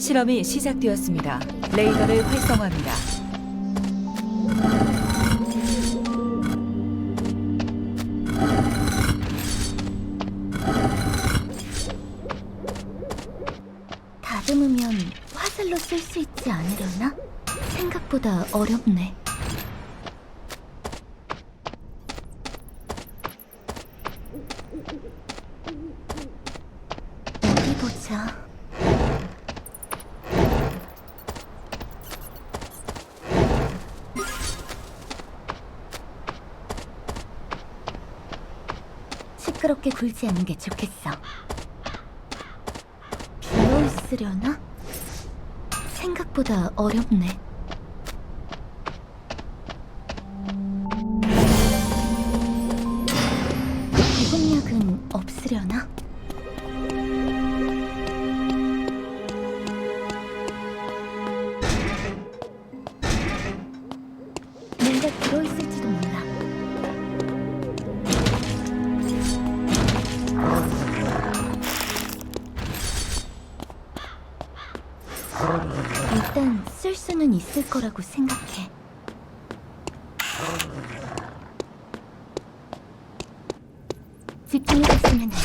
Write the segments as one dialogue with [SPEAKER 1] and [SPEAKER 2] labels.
[SPEAKER 1] 실험이 시작되었습니다. 레이더를 활성화합니다.
[SPEAKER 2] 다듬으면 화살로 쓸 수 있지 않으려나? 생각보다 어렵네. 어디 보자. 시끄럽게 굴지 않는 게 좋겠어. 비어 있으려나? 생각보다 어렵네. 일단 쓸 수는 있을 거라고 생각해. 집중해줬으면 해.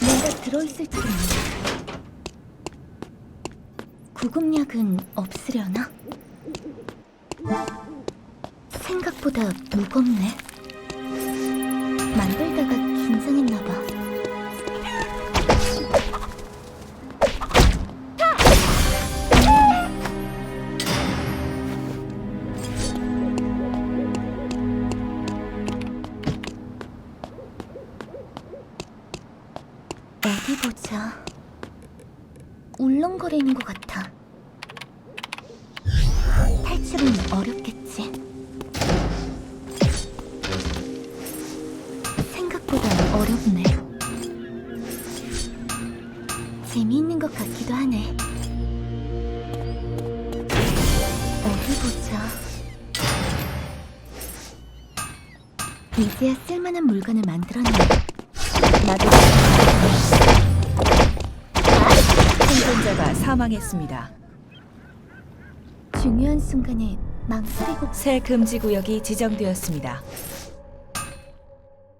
[SPEAKER 2] 뭔가 들어있을지도 몰라. 구급약은 없으려나? 생각보다 무겁네. 만들다가 긴장했나봐. 어디 보자. 울렁거리는 것 같아. 탈출은 어렵겠지. 생각보다 어렵네. 재미있는 것 같기도 하네. 어디 보자. 이제야 쓸만한 물건을 만들었네. 나도
[SPEAKER 1] 생존자가 사망했습니다.
[SPEAKER 2] 중요한 순간에 망설이고
[SPEAKER 1] 새 금지 구역이 지정되었습니다.